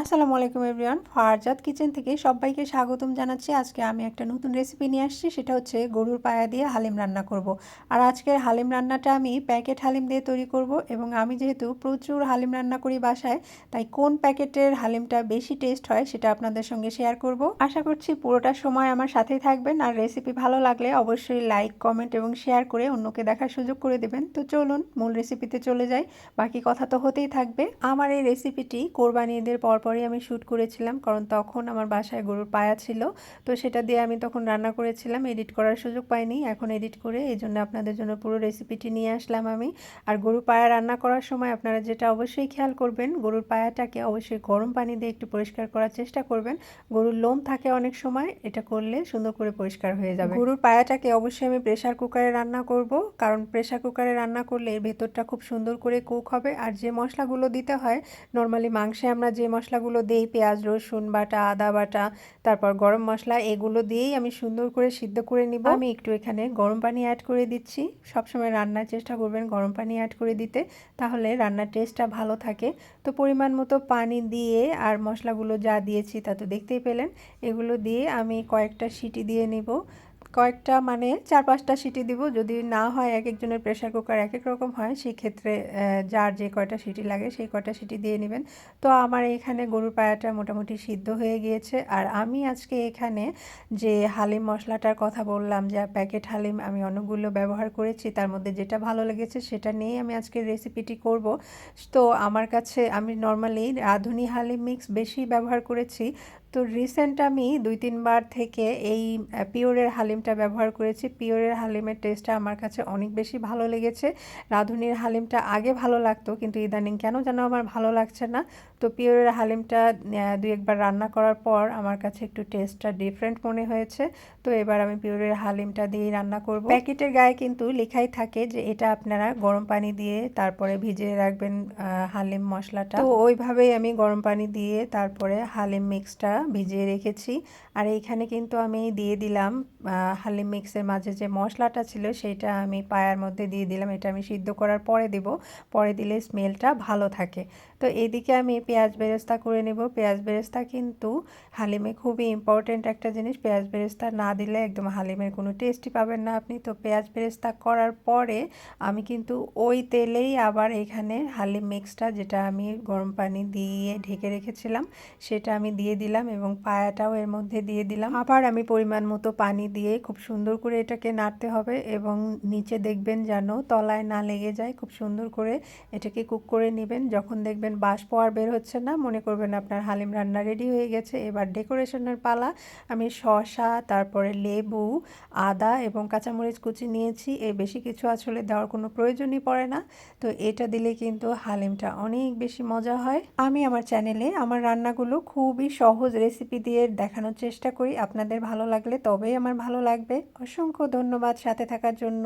আসসালামু আলাইকুম everyone. Farzad kitchen থেকে সবাইকে স্বাগতম জানাচ্ছি। আজকে আমি একটা নতুন রেসিপি নিয়ে আসছি, সেটা হচ্ছে গরুর পায়া দিয়ে হালিম রান্না করব। আর আজকের হালিম রান্নাটা আমি প্যাকেট হালিম দিয়ে তৈরি করব এবং আমি যেহেতু প্রচুর হালিম রান্না করি বাসায়, তাই কোন প্যাকেটের হালিমটা বেশি টেস্ট হয় সেটা আপনাদের সঙ্গে শেয়ার করব। আশা করছি পুরোটা সময় আমার সাথেই থাকবেন। আর রেসিপি ভালো লাগলে অবশ্যই লাইক কমেন্ট এবং শেয়ার করে অন্যকে দেখার সুযোগ করে দেবেন। তো চলুন মূল রেসিপিতে চলে যাই। বাকি কথা তো হতেই থাকবে। আমার এই রেসিপিটি কোরবানি ঈদের পর পরপরই আমি শ্যুট করেছিলাম, কারণ তখন আমার বাসায় গরুর পায়া ছিল। তো সেটা দিয়ে আমি তখন রান্না করেছিলাম এডিট করার সুযোগ পাইনি। এখন এডিট করে এই জন্য আপনাদের জন্য পুরো রেসিপিটি নিয়ে আসলাম আমি। আর গরুর পায়া রান্না করার সময় আপনারা যেটা অবশ্যই খেয়াল করবেন, গরুর পায়াটাকে অবশ্যই গরম পানি দিয়ে একটু পরিষ্কার করার চেষ্টা করবেন। গরুর লোম থাকে অনেক সময়, এটা করলে সুন্দর করে পরিষ্কার হয়ে যাবে। গরুর পায়াটাকে অবশ্যই আমি প্রেশার কুকারে রান্না করব, কারণ প্রেশার কুকারে রান্না করলে এর ভেতরটা খুব সুন্দর করে কুক হবে। আর যে মশলাগুলো দিতে হয় নর্মালি মাংসে আমরা যে মশলা মশলাগুলো দিই, পেঁয়াজ, রসুন বাটা, আদা বাটা, তারপর গরম মশলা, এগুলো দিয়েই আমি সুন্দর করে সিদ্ধ করে নিব। আমি একটু এখানে গরম পানি অ্যাড করে দিচ্ছি। সবসময় রান্নার চেষ্টা করবেন গরম পানি অ্যাড করে দিতে, তাহলে রান্নার টেস্টটা ভালো থাকে। তো পরিমাণ মতো পানি দিয়ে আর মশলাগুলো যা দিয়েছি তা তো দেখতেই পেলেন। এগুলো দিয়ে আমি কয়েকটা সিটি দিয়ে নিব। কয়েকটা মানে চার পাঁচটা সিটি দিব। যদি না হয় এক একজনের প্রেশার কুকার এক এক রকম হয় সেই ক্ষেত্রে যার যে কয়টা সিটি লাগে সেই কয়টা সিটি দিয়ে নেবেন। তো আমার এখানে গরুর পায়াটা মোটামুটি সিদ্ধ হয়ে গিয়েছে। আর আমি আজকে এখানে যে হালিম মশলাটার কথা বললাম, যে প্যাকেট হালিম আমি অনেকগুলো ব্যবহার করেছি, তার মধ্যে যেটা ভালো লেগেছে সেটা নিয়েই আমি আজকে রেসিপিটি করব। তো আমার কাছে আমি নর্মালি রাঁধুনি হালিম মিক্স বেশি ব্যবহার করেছি। তো রিসেন্ট আমি দুই, তিনবার থেকে এই পিওরের হালিমটা ব্যবহার করেছি। পিওরের হালিমের টেস্টটা আমার কাছে অনেক বেশি ভালো লেগেছে। রাঁধুনির হালিমটা আগে ভালো লাগতো, কিন্তু ইদানিং কেন যেন আমার ভালো লাগছে না। তো পিওরের হালিমটা দুই, একবার রান্না করার পর আমার কাছে একটু টেস্টটা ডিফারেন্ট মনে হয়েছে। তো এবার আমি পিওরের হালিমটা দিয়েই রান্না করব। প্যাকেটের গায়ে কিন্তু লেখাই থাকে যে এটা আপনারা গরম পানি দিয়ে তারপরে ভিজিয়ে রাখবেন হালিম মশলাটা। তো ওইভাবেই আমি গরম পানি দিয়ে তারপরে হালিম মিক্সটা ভিজিয়ে রেখেছি। আর এইখানে কিন্তু আমি দিয়ে দিলাম হালিম মিক্সের মাঝে যে মশলাটা ছিল সেটা আমি পায়ার মধ্যে দিয়ে দিলাম। এটা আমি সিদ্ধ করার পরে দেব। পরে দিলে স্মেলটা ভালো থাকে। তো এইদিকে আমি পেঁয়াজ বেরেস্তা করে নেব। পেঁয়াজ বেরেস্তা কিন্তু হালিমে খুবই ইম্পর্টেন্ট একটা জিনিস। পেঁয়াজ বেরেস্তা না দিলে একদম হালিমের কোনো টেস্টই পাবেন না আপনি। তো পেঁয়াজ বেরেস্তা করার পরে আমি কিন্তু ওই তেলেই আবার এখানে হালিম মিক্সটা যেটা আমি গরম পানি দিয়ে ঢেকে রেখেছিলাম, সেটা আমি দিয়ে দিলাম এবং পায়াটাও এর মধ্যে দিয়ে দিলাম। আবার আমি পরিমাণ মতো পানি দিয়ে খুব সুন্দর করে এটাকে নাড়তে হবে এবং নিচে দেখবেন যেন তলায় না লেগে যায়। খুব সুন্দর করে এটাকে কুক করে নেবেন। যখন দেখবেন বাষ্প আর বের হচ্ছে না, মনে করবেন আপনার হালিম রান্না রেডি হয়ে গেছে। এবার ডেকোরেশনের পালা। আমি শসা, তারপরে লেবু, আদা এবং কাঁচামরিচ কুচি নিয়েছি। এ বেশি কিছু আসলে দেওয়ার কোনো প্রয়োজনই পড়ে না। তো এটা দিলে কিন্তু হালিমটা অনেক বেশি মজা হয়। আমি আমার চ্যানেলে আমার রান্নাগুলো খুবই সহজ রেসিপি দিয়ে দেখানোর চেষ্টা করি। আপনাদের ভালো লাগলে তবেই আমার ভালো লাগবে। অসংখ্য ধন্যবাদ সাথে থাকার জন্য।